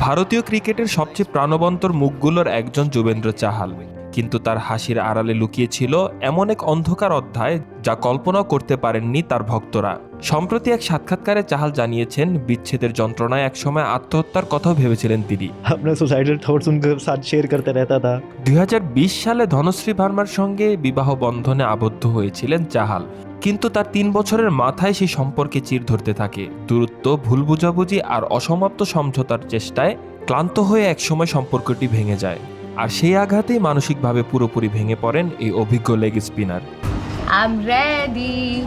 ভারতীয় ক্রিকেটের সবচেয়ে প্রাণবন্তর মুখগুলোর একজন যুবেন্দ্র চাহাল কিন্তু তার হাসির আড়ালে লুকিয়ে ছিল এমন এক অন্ধকার অধ্যায় যা কল্পনাও করতে পারেননি তার ভক্তরা সম্প্রতি এক সাক্ষাৎকারে চাহাল জানিয়েছেন বিচ্ছেদের যন্ত্রণায় একসময় আত্মহত্যার কথাও ভেবেছিলেন তিনি अपने सुसाइडल थॉट्स उनके साथ शेयर करते रहता था দুই সালে ধনশ্রী ভার্মার সঙ্গে বিবাহ বন্ধনে আবদ্ধ হয়েছিলেন চাহাল কিন্তু তার তিন বছরের মাথায় সেই সম্পর্কে চির ধরতে থাকে। দূরত্ব ভুল বুঝাবুঝি আর অসমাপ্ত সমঝোতার চেষ্টায় ক্লান্ত হয়ে একসময় সম্পর্কটি ভেঙে যায়। আর সেই আঘাতেই মানসিকভাবে পুরোপুরি ভেঙে পড়েন এই অভিজ্ঞ লেগ স্পিনার।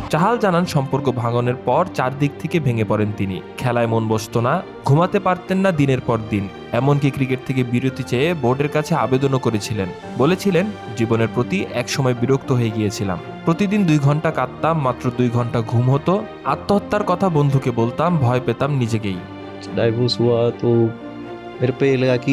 চাহাল জানান সম্পর্ক ভাঙনের পর চারদিক থেকে ভেঙে পড়েন তিনি। খেলায় মন বসতো না ঘুমাতে পারতেন না দিনের পর দিন। এমনকি ক্রিকেট থেকে বিরতি চেয়ে বোর্ডের কাছে আবেদনও করেছিলেন বলেছিলেন জীবনের প্রতি একসময় বিরক্ত হয়ে গিয়েছিলাম প্রতিদিন দুই ঘন্টা কাঁদতাম মাত্র দুই ঘন্টা ঘুম হতো আত্মহত্যার কথা বন্ধুকে বলতাম ভয় পেতাম নিজেকেই डाइवोर्स हुआ तो मेरे पे ये लगा कि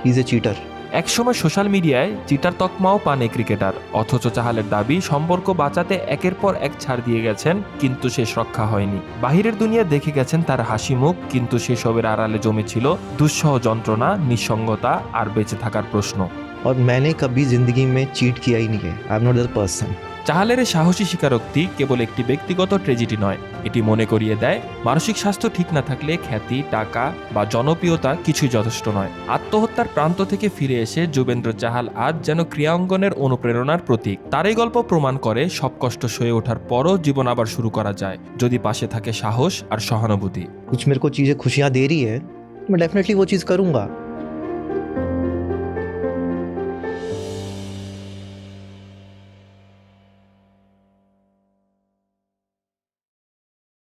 ही इज ए चीटर একসময় সোশ্যাল মিডিয়ায় চিটার তকমাও পান এই ক্রিকেটার অথচ চাহালের দাবি সম্পর্ক বাঁচাতে একের পর এক ছাড় দিয়ে গেছেন কিন্তু শেষ রক্ষা হয়নি বাহিরের দুনিয়া দেখে গেছেন তার হাসি মুখ কিন্তু সেসবের আড়ালে জমেছিল দুঃসহ যন্ত্রণা নিঃসঙ্গতা আর বেঁচে থাকার প্রশ্ন और मैंने कभी जिंदगी में चीट किया ही नहीं है I am not that person চাহালের এই সাহসী স্বীকারোক্তি কেবল একটি ব্যক্তিগত ট্রেজেডি নয় এটি মনে করিয়ে দেয় মানসিক স্বাস্থ্য ঠিক না থাকলে খ্যাতি টাকা বা জনপ্রিয়তা কিছুই যথেষ্ট নয় আত্মহত্যার প্রান্ত থেকে ফিরে এসে যুবেন্দ্র চাহাল আজ যেন ক্রিয়াঙ্গনের অনুপ্রেরণার প্রতীক তার এই গল্প প্রমাণ করে সব কষ্ট সয়ে ওঠার পরও জীবন আবার শুরু করা যায় যদি পাশে থাকে সাহস আর সহানুভূতি कुछ मेरे को चीज़ें खुशियाँ दे रही है मैं डेफिनेटली वो चीज़ करूँगा